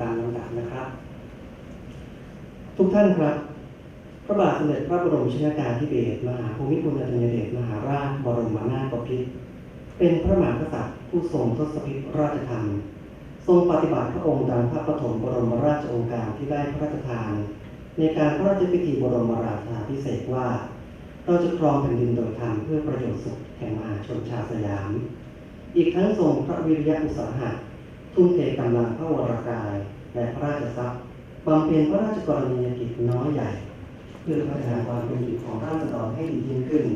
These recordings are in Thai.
ตามลำดับนะครับ ทุกท่านครับ พระบาทสมเด็จพระบรมชนกาธิเบศรมหาภูมิพลอดุลยเดชมหาราชบรมนาถบพิตรเป็นพระมหากษัตริย์ผู้ทรงทศพิธราชธรรม ทรงปฏิบัติพระองค์ตามพระปฐมบรมราชโองการที่ได้พระราชทาน ในการพระราชพิธีบรมราชาภิเศษว่า เราจะครองแผ่นดินโดยธรรมเพื่อประโยชน์สุขแห่งมหาชนชาวสยาม อีกทั้งทรงพระวิริยะอุตสาหะ ทุ่มเทกำลังพระวรากายและพระราชทรัพย์บำเพ็ญพระราชกรณียกิจน้อยใหญ่ เพื่อพัฒนาความเป็นอยู่ของราษฎรให้ดียิ่งขึ้น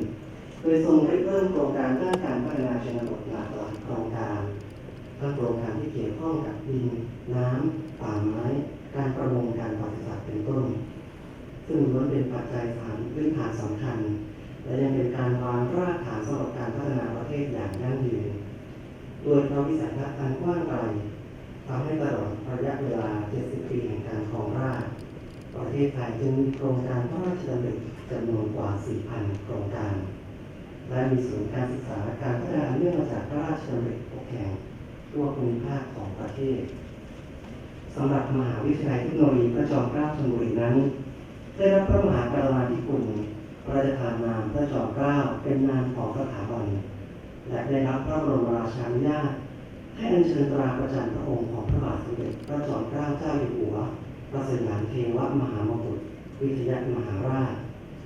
โดยทรงริเริ่มโครงการด้านการพัฒนาชนบทหลากหลายโครงการทั้งโครงการที่เกี่ยวข้องกับดิน น้ำป่าไม้ การประมงการปศุสัตว์เป็นต้น ซึ่งล้วนเป็นปัจจัยฐานพื้นฐานสำคัญ และยังเป็นการวางรากฐานสำหรับการพัฒนาประเทศอย่างยั่งยืน โดยพระวิสัยทัศน์อันกว้างไกลทำให้ตลอดระยะเวลา 70 ปีแห่งการครองราชประเทศไทยจึงมีโครงการพระราชดำริจำนวนกว่า 4,000 โครงการ และมีศูนย์การศึกษาการพัฒนาเนื่องมาจากพระราชดำริ6แห่งทั่วภูมิภาคของประเทศสำหรับมหาวิทยาลัยเทคโนโลยีพระจอมเกล้าธนบุรีนั้น ได้รับพระมหากรุณาธิคุณพระราชทานนามพระจอมเกล้าเป็นนามของสถาบัน และได้รับพระบรมราชานุญาตให้อัญเชิญตราประจันพระองค์ของพระบาทสมเด็จพระจอมเกล้าเจ้าอยู่หัวพระสยามเทวมหามกุฏวิทยามหาราช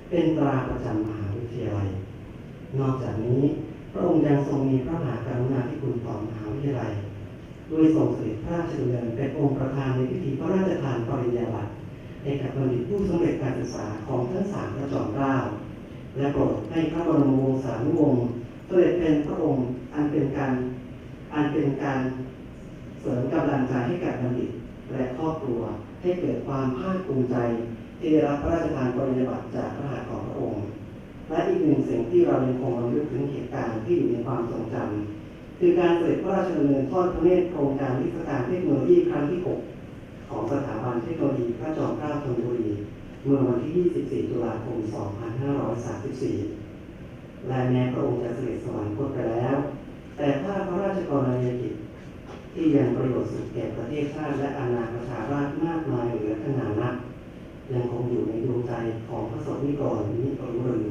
เป็นตราประจำมหาวิทยาลัย นอกจากนี้พระองค์ยังทรงมีพระมหากรุณาธิคุณต่อมหาวิทยาลัยโดยทรงเสด็จพระราชดำเนินเป็นองค์ประธานในพิธีพระราชทานปริญญาบัตรให้กับบัณฑิตผู้สำเร็จการศึกษาของทั้งสามพระจอมเกล้าและโปรดให้พระบรมวงศานุวงศ์ เสด็จเป็นพระองค์อันเป็นการอันเป็นการเสริมกำลังใจให้กับบัณฑิต และครอบครัวให้เกิดความภาคภูมิใจ ที่ได้รับพระราชทานปริญญาบัตรจากพระหัตถ์ของพระองค์ และอีกหนึ่งสิ่งที่เรายังคงรำลึกถึงเหตุการณ์ที่อยู่ในความทรงจำคือการเสด็จพระราชดำเนินทอดพระเนตรโครงการวิทยาการเทคโนโลยีครั้งที่ 6 ของสถาบันเทคโนโลยีพระจอมเกล้าธนบุรีเมื่อวันที่ 24 ตุลาคม 2534 และแม้พระองค์จะเสด็จสวรรคตไปแล้ว แต่ภาพระราชกรณียกิจที่ยังประโยชน์สุดแก่ประเทศชาติและอาณาประชาราษฎร์มากมายเหลือขนาดนัก ยังคงอยู่ในดวงใจของพระสงฆ์นิกรนิกรลืม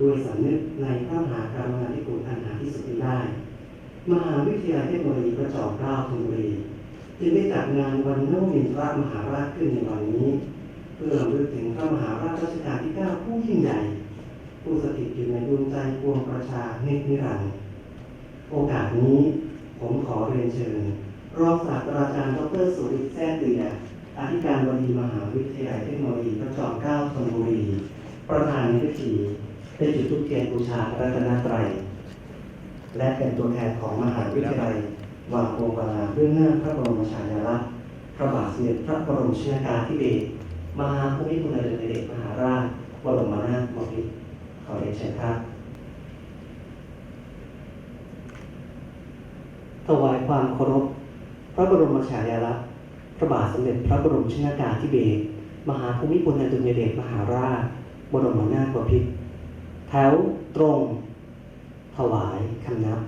ด้วยสำนึกในพระมหากรุณาธิคุณอันหาที่สุดมิได้ มหาวิทยาลัยเทคโนโลยีพระจอมเกล้าธนบุรีจึงได้จัดงานวันโนมินทรมหาราชขึ้นในวันนี้ เพื่อรำลึกถึงพระมหาราชรัชกาลที่ 9 ผู้ยิ่งใหญ่ ผู้สถิตอยู่ในดวงใจปวงประชาเนตรนิรันดร์โอกาสนี้ผมขอเรียนเชิญ รองศาสตราจารย์ดรสุริศแท้เตียอธิการบดีมหาวิทยาลัยเทคโนโลยีพระจอมเกล้าธนบุรี ประธานในพิธีได้จุดทุกเทียนบูชาพระรัตนตรัย และเป็นตัวแทนของมหาวิทยาลัยวางพวงมาลาเพื่อเนื่องพระบรมฉายาลักษณ์พระบาทสมเด็จพระบรมชนกาธิเบศรมหาภูมิพลอดุลยเดชมหาราชบรมนาถบพิตร อเรียนเชิญครับถวายความเคารพ พระบรมฉายาลักษณ์พระบาทสมเด็จพระบรมชนกาธิเบศรมหาภูมิพลอดุลยเดชมหาราช บรมนาถบพิตรแถวตรง ถวายคำนับ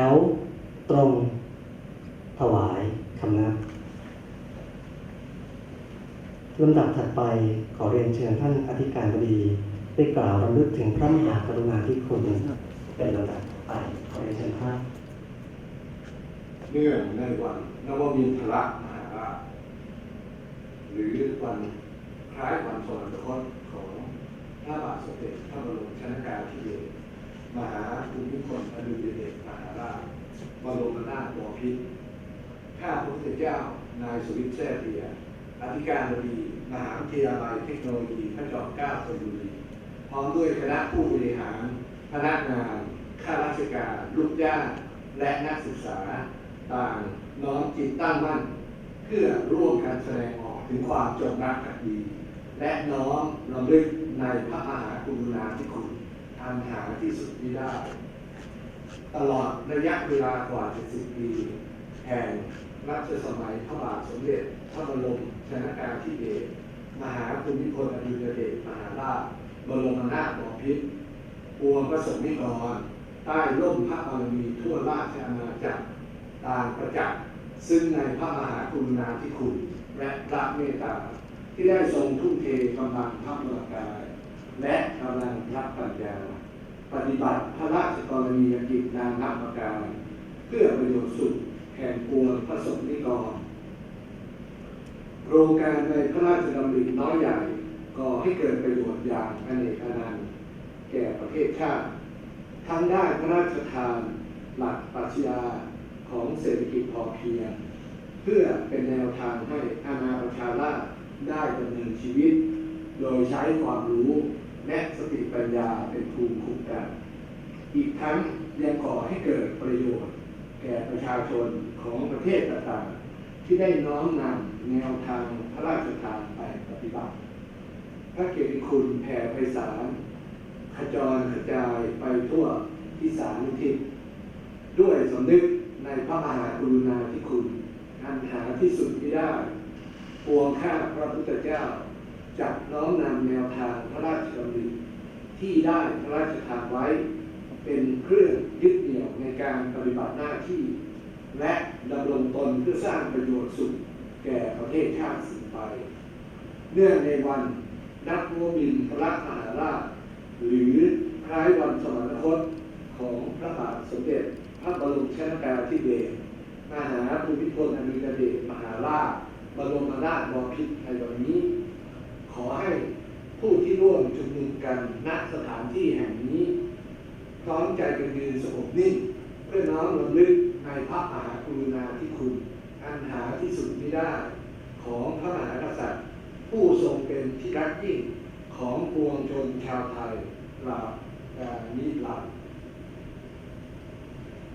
แถวตรงถวายคำนับลำดับถัดไปขอเรียนเชิญท่านอธิการบดีได้กล่าวรำลึกถึงพระมหากรุณาธิคุณเป็นลำดับไปขอเรียนเชิญครับเนื่องในวันนวมินทรมหาราชหรือวันคล้ายวันสวรรคตของพระบาทสมเด็จพระบรมชนกาธิเบศร มหาภูมิพลอดุลยเดชมหาราชบรมนาถบพิตรข้าพระพุทธเจ้า นายสุวิทย์แซ่เทียอธิการบดีมหาวิทยาลัยเทคโนโลยีพระจอมเกล้าธนบุรีพร้อมด้วยคณะผู้บริหาร พนักงาน ข้าราชการ ลูกจ้าง และนักศึกษา ต่างน้อมจิตตั้งมั่น เพื่อร่วมกันแสดงออกถึงความจงรักภักดี และน้อมรำลึกในพระมหากรุณาธิคุณ อันหาที่สุดมิได้ ตลอดระยะเวลากว่า 70 ปี แห่งรัชสมัยพระบาทสมเด็จพระบรมชนากาธิเบศรมหาภูมิพลอดุลยเดชมหาราชบรมนาถบพิตรปวงประสงค์นิกรใต้ร่มพระบารมีทั่วราชอาณาจักรต่างประจักษ์ซึ่งในพระมหากรุณาธิคุณและพระเมตตาที่ได้ทรงทุ่มเทกำลังพระมรกาย และกำลังพระปัญญา ปฏิบัติพระราชกรณียกิจนานับประการ เพื่อประโยชน์สุขแห่งปวงพระสงฆ์นิกรโครงการในพระราชดำริน้อยใหญ่ก่อให้เกิดประโยชน์อย่างอเนกอนันต์แก่ประเทศชาติ ทั้งด้านพระราชทาน หลักปรัชญาของเศรษฐกิจพอเพียง เพื่อเป็นแนวทางให้อาณาประชาราได้ดำเนินชีวิต โดยใช้ความรู้ และสติปัญญาเป็นภูมิคุ้มกัน อีกทั้งยังก่อให้เกิดประโยชน์ แก่ประชาชนของประเทศต่างๆ ที่ได้น้อมนำแนวทางพระราชทานไปปฏิบัติ พระเกียรติคุณแผ่ไพศาลขจรกระจายไปทั่วที่สารทิศด้วยสำนึกในพระมหากรุณาธิคุณ อันหาที่สุดไม่ได้ ปวงข้าพระพุทธเจ้า จับน้อมนำแนวทางพระราชดำริที่ได้พระราชทานไว้ เป็นเครื่องยึดเหนี่ยวในการปฏิบัติหน้าที่ และดำรงตนเพื่อสร้างประโยชน์สุขแก่ประเทศชาติสืบไป เนื่องในวันนักโมมินทรมหาราช หรือคล้ายวันสมรรคตของพระบาทสมเด็จ พระบรมชนกาธิเบศรมหาภูมิพลอดุลยเดชมหาราชบรมราชบพิตรในวันนี้ ขอให้ผู้ที่ร่วมชุมนุมกันณสถานที่แห่งนี้พร้อมใจกันยืนสงบนิ่ง เพื่อน้อมรำลึกในพระมหากรุณาธิคุณ อันหาที่สุดไม่ได้ ของพระมหากษัตริย์ ผู้ทรงเป็นที่รักยิ่งของปวงชนชาวไทยลาบนิรันดร์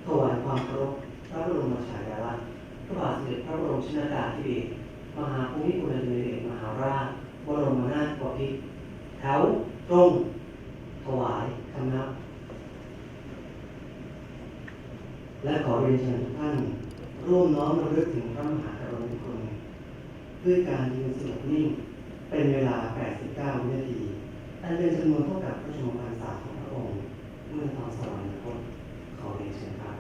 ถวายความเคารพพระบรมฉายาลักษณ์พระบาทสมเด็จพระบรมชนกาธิเบศรมหาภูมิพลอดุลยเดชมหาราช บรมนาถบพิตรแถวตรงถวายคำนับ และขอเรียนเชิญทุกท่านร่วมน้อมรำลึกถึงพระมหากรุณาธิคุณด้วยการยืนสงบนิ่งเป็นเวลา 89 วินาทีอันเป็นจำนวนเท่ากับพระชนมพรรษาของพระองค์เมื่อตอนสวรรคตขอเรียนเชิญครับ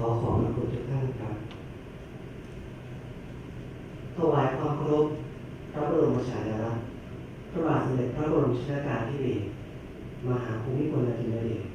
ขอขอบคุณทุกท่านครับถวายความเคารพพระบรมฉายาลักษณ์พระบาทสมเด็จพระบรมชนากาธิเบศรมหาภูมิพลอดุลยเดช